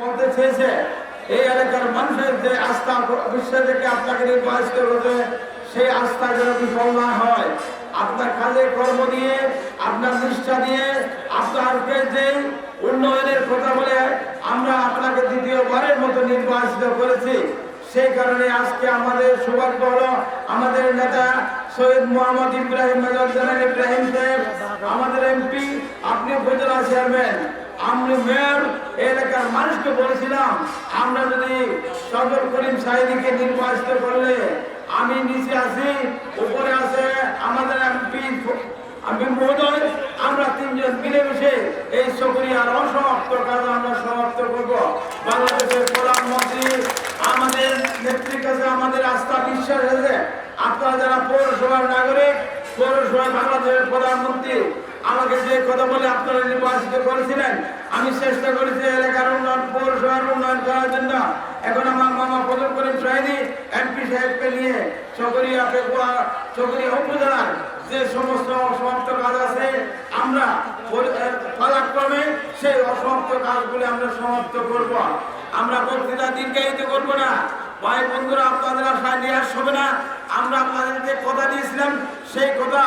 বলতে চেয়েছে, এই এলাকার মানুষের যে আস্থা বিশ্বাস থেকে আপনাকে নির্বাচিত করেছে সেই আস্থা যেন বিফল না হয়। আপনার কাজে কর্ম দিয়ে আপনার নিষ্ঠা দিয়ে আপনাকে যে উন্নয়নের কথা বলে আমরা আপনাকে দ্বিতীয়বারের মতো নির্বাচিত করেছি, সেই কারণে আজকে আমাদের সৌভাগ্য হলো আমাদের নেতা সৈয়দ মোহাম্মদ ইব্রাহিম মেজর জেনারেল ইব্রাহিম সাহেব, আমাদের এমপি, আপনি উপজেলা চেয়ারম্যান। আমি মেয়র এলাকার মানুষকে বলেছিলাম, আমরা যদি সজল করিম সাহেদিকে নির্বাচিত করলে আমি নিচে আছি, উপরে আছে আমাদের এমপি আমি মহোদয়, আমরা তিনজন মিলেমিশে এই সক্রিয়ার অসমাপ্ত কাজ আমরা সমাপ্ত করব। বাংলাদেশের প্রধানমন্ত্রী আমাদের নেত্রীর কাছে আমাদের আস্থা বিশ্বাস আছে, আপনারা যারা পৌরসভার নাগরিক পৌরসভায় বাংলাদেশের প্রধানমন্ত্রী আমাকে যে কথা বলে আপনারা নির্বাচিত করেছিলেন, আমি চেষ্টা করেছি এলাকার উন্নয়ন, পৌরসভার উন্নয়ন করার জন্য। এখন আমার মামা প্রদম করিম সাহেদি এমপি সাহেবকে নিয়ে চকরিয়া পেকুয়া, চকরিয়া উপজেলার যে সমস্ত অসমাপ্ত কাজ আছে, আমরা পালাক্রমে সেই অসমাপ্ত কাজগুলি আমরা সমাপ্ত করব। আমরা বক্তৃতা দীর্ঘায়িত করব না। ভাই বন্ধুরা আপনাদের আশায় নিয়ে হবে না। আমরা আপনাদেরকে কথা দিয়েছিলাম সেই কথা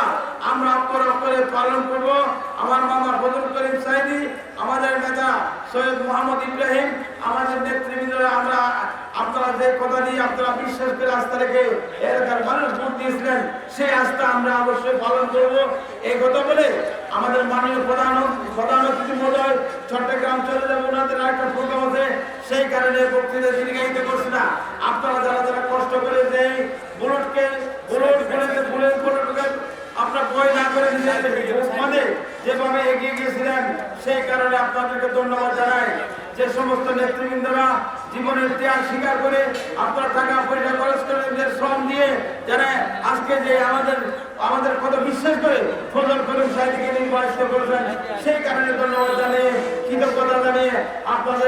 আমরা অক্ষর অক্ষরে পালন করব। আমার মামা ফজল করিম সাইদি আমাদের নেতা সৈয়দ মোহাম্মদ ইব্রাহিম, আমাদের নেতৃবৃন্দরা, আমরা আপনারা যে কথা দিয়ে আপনারা বিশ্বাস করে আস্থা রেখে এলাকার মানুষ ভোট দিয়েছিলেন, সেই আস্থা আমরা অবশ্যই পালন করব। এই কথা বলে আমাদের মাননীয় প্রধান প্রধান অতিথি মহোদয় চট্টগ্রাম চলে যাব, ওনাদের একটা প্রোগ্রাম আছে। সেই কারণে বক্তৃতা দীর্ঘায়িত করছে না। আপনারা যারা যারা কষ্ট করে যে বই না করে নিজেদের মধ্যে যেভাবে এগিয়ে গিয়েছিলেন, সেই কারণে আপনাদেরকে ধন্যবাদ জানাই। যে সমস্ত নেতৃবৃন্দরা জীবনের ত্যাগ স্বীকার করে আপনার টাকা পয়সা খরচ করে শ্রম দিয়ে যারা আজকে যে আমাদের আমাদের কত বিশ্বাস করে ফজল করিম সাহেবকে নির্বাচিত করেছেন, সেই কারণে ধন্যবাদ জানিয়ে, কৃতজ্ঞতা জানিয়ে আপনাদের